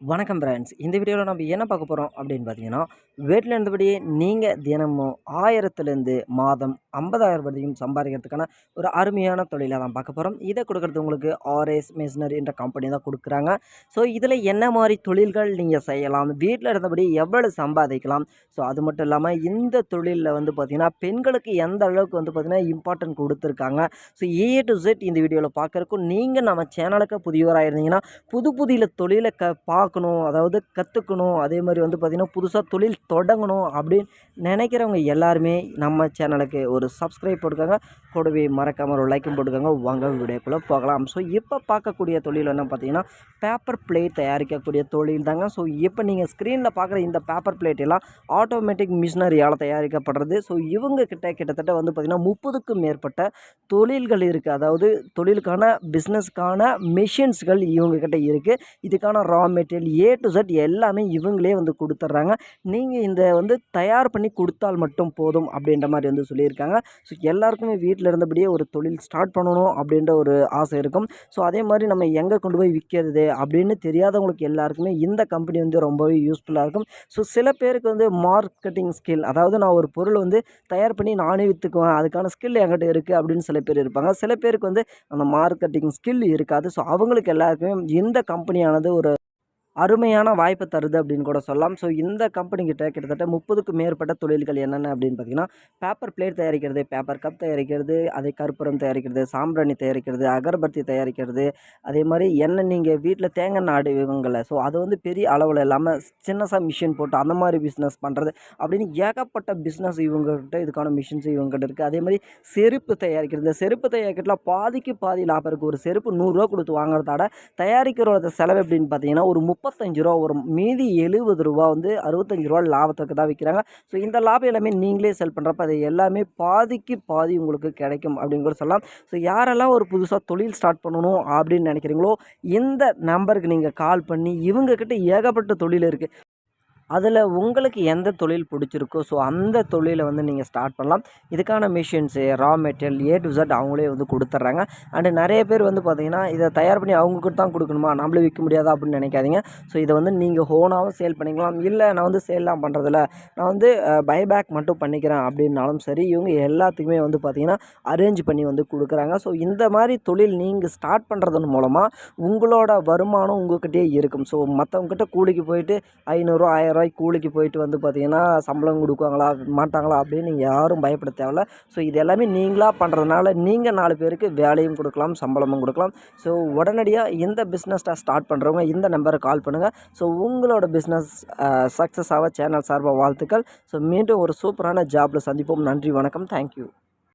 வணக்கம் ஃப்ரெண்ட்ஸ் இந்த வீடியோவில் நம்ம என்ன பார்க்க போகிறோம் அப்படின்னு பார்த்தீங்கன்னா வீட்டில் இருந்தபடியே நீங்கள் தினமும் ஆயிரத்துலேருந்து மாதம் ஐம்பதாயிரம் வரைக்கும் சம்பாதிக்கிறதுக்கான ஒரு அருமையான தொழிலை தான் பார்க்க போகிறோம் இதை கொடுக்குறது உங்களுக்கு ஆர்எஸ் மிஷினரி என்ற கம்பெனி தான் கொடுக்குறாங்க. ஸோ இதில் என்ன மாதிரி தொழில்கள் நீங்கள் செய்யலாம்? வீட்டில் இருந்தபடி எவ்வளவு சம்பாதிக்கலாம்? ஸோ அது மட்டும் இல்லாமல் இந்த தொழிலில் வந்து பார்த்திங்கன்னா பெண்களுக்கு எந்த அளவுக்கு வந்து பார்த்திங்கன்னா இம்பார்ட்டன்ட் கொடுத்துருக்காங்க? ஸோ ஏ டு செட் இந்த வீடியோவில் பார்க்குறக்கும் நீங்கள் நம்ம சேனலுக்கு புதியவராக இருந்தீங்கன்னா புது புதிய தொழிலை க பார்க்கணும் அதாவது கற்றுக்கணும் அதே மாதிரி வந்து பார்த்திங்கன்னா புதுசாக தொழில் தொடங்கணும் அப்படின்னு நினைக்கிறவங்க எல்லாருமே நம்ம சேனலுக்கு ஒரு சப்ஸ்கிரைப் போட்டுக்காங்க. கூடவே மறக்காமல் ஒரு லைக்கும் போட்டுக்கோங்க. வாங்க வீடியோக்குள்ளே போகலாம். ஸோ இப்போ பார்க்கக்கூடிய தொழில் என்ன பார்த்தீங்கன்னா பேப்பர் பிளேட் தயாரிக்கக்கூடிய தொழில் தாங்க. ஸோ இப்போ நீங்கள் ஸ்க்ரீனில் பார்க்குற இந்த பேப்பர் பிளேட் எல்லாம் ஆட்டோமேட்டிக் மிஷினரியால் தயாரிக்கப்படுறது. ஸோ இவங்க கிட்ட கிட்டத்தட்ட வந்து பார்த்திங்கன்னா முப்பதுக்கும் மேற்பட்ட தொழில்கள் இருக்குது அதாவது தொழிலுக்கான பிஸ்னஸ்க்கான மிஷின்ஸ்கள் இவங்க கிட்ட இருக்குது இதுக்கான raw material A to Z எல்லாமே இவங்களே வந்து கொடுத்துட்றாங்க நீங்கள் இந்த வந்து தயார் பண்ணி கொடுத்தால் மட்டும் போதும் அப்படின்ற மாதிரி வந்து சொல்லியிருக்காங்க. ஸோ எல்லாருக்குமே வீட்டில் இருந்தபடியே ஒரு தொழில் ஸ்டார்ட் பண்ணணும் அப்படின்ற ஒரு ஆசை இருக்கும். ஸோ அதே மாதிரி நம்ம எங்கே கொண்டு போய் விற்கிறது அப்படின்னு தெரியாதவங்களுக்கு எல்லாருக்குமே இந்த கம்பெனி வந்து ரொம்பவே யூஸ்ஃபுல்லாக இருக்கும். ஸோ சில பேருக்கு வந்து மார்க்கெட்டிங் ஸ்கில் அதாவது நான் ஒரு பொருள் வந்து தயார் பண்ணி நானே விற்றுக்குவேன் அதுக்கான ஸ்கில் என்கிட்ட இருக்குது அப்படின்னு சில பேர் இருப்பாங்க. சில பேருக்கு வந்து அந்த மார்க்கெட்டிங் ஸ்கில் இருக்காது. ஸோ அவங்களுக்கு எல்லாருக்குமே இந்த கம்பெனியானது ஒரு அருமையான வாய்ப்பை தருது அப்படின்னு கூட சொல்லலாம். ஸோ இந்த கம்பெனிக்கிட்ட கிட்டத்தட்ட முப்பதுக்கும் மேற்பட்ட தொழில்கள் என்னென்ன அப்படின்னு பார்த்தீங்கன்னா பேப்பர் பிளேட் தயாரிக்கிறது பேப்பர் கப் தயாரிக்கிறது அதே கற்பூரம் தயாரிக்கிறது சாம்பிராணி தயாரிக்கிறது அகர்பத்தி தயாரிக்கிறது அதே மாதிரி என்ன நீங்கள் வீட்டில் தேங்காய் நாடு இவங்களை ஸோ அது வந்து பெரிய அளவில் இல்லாமல் சின்னசாக மிஷின் போட்டு அந்த மாதிரி பிஸ்னஸ் பண்ணுறது அப்படின்னு ஏகப்பட்ட பிஸ்னஸ் இவங்ககிட்ட இதுக்கான மிஷின்ஸ் இவங்ககிட்ட இருக்குது அதே மாதிரி செருப்பு தயாரிக்கிறது இந்த செருப்பு தயாரிக்கிறதுல பாதிக்கு பாதி லாபம் இருக்குது ஒரு செருப்பு நூறுரூவா கொடுத்து வாங்குறதாட தயாரிக்கிறோட செலவு எப்படின்னு பார்த்தீங்கன்னா ஒரு முப்பது முப்பத்தஞ்சு ரூபா வரும். மீதி எழுபது ரூபா வந்து அறுபத்தஞ்சு ரூபா லாபத்துக்கு தான் விற்கிறாங்க ஸோ இந்த லாபம் எல்லாமே நீங்களே செல் பண்ணுறப்ப அது எல்லாமே பாதிக்கு பாதி உங்களுக்கு கிடைக்கும் அப்படின்னு கூட சொல்லலாம். ஸோ யாரெல்லாம் ஒரு புதுசாக தொழில் ஸ்டார்ட் பண்ணணும் அப்படின்னு நினைக்கிறீங்களோ இந்த நம்பருக்கு நீங்கள் கால் பண்ணி இவங்கக்கிட்ட ஏகப்பட்ட தொழில் இருக்குது அதில் உங்களுக்கு எந்த தொழில் பிடிச்சிருக்கோ ஸோ அந்த தொழிலை வந்து நீங்கள் ஸ்டார்ட் பண்ணலாம். இதுக்கான machines raw material A to Z அவங்களே வந்து கொடுத்துட்றாங்க அண்டு நிறைய பேர் வந்து பார்த்திங்கன்னா இதை தயார் பண்ணி அவங்களுக்கு தான் கொடுக்கணுமா? நம்மளே விற்க முடியாதா? அப்படின்னு நினைக்காதீங்க. ஸோ இதை வந்து நீங்கள் ஹோனாகவும் சேல் பண்ணிக்கலாம். இல்லை நான் வந்து சேல்லாம் பண்ணுறதில்ல நான் வந்து பைபேக் மட்டும் பண்ணிக்கிறேன் அப்படின்னாலும் சரி இவங்க எல்லாத்துக்குமே வந்து பார்த்திங்கன்னா அரேஞ்ச் பண்ணி வந்து கொடுக்குறாங்க. ஸோ இந்த மாதிரி தொழில் நீங்கள் ஸ்டார்ட் பண்ணுறதன் மூலமாக உங்களோட வருமானம் உங்கள்கிட்டயே இருக்கும். ஸோ மற்றவங்ககிட்ட கூலிக்கு போயிட்டு ஐநூறுரூவா ஆயிரம் ரூபாய்க்கு கூலிக்கு போயிட்டு வந்து பார்த்திங்கன்னா சம்பளம் கொடுக்குவாங்களா மாட்டாங்களா அப்படின்னு நீங்கள் யாரும் பயப்பட தேவையில்ல. ஸோ இது எல்லாமே நீங்களாக பண்ணுறதுனால நீங்கள் நாலு பேருக்கு வேலையும் கொடுக்கலாம் சம்பளமும் கொடுக்கலாம். ஸோ உடனடியாக இந்த பிஸ்னஸை ஸ்டார்ட் பண்ணுறவங்க இந்த நம்பரை கால் பண்ணுங்கள் ஸோ உங்களோட பிஸ்னஸ் சக்ஸஸ் ஆக சேனல் சார்பாக வாழ்த்துக்கள். ஸோ மீண்டும் ஒரு சூப்பரான ஜாப்பில் சந்திப்போம். நன்றி வணக்கம். தேங்க்யூ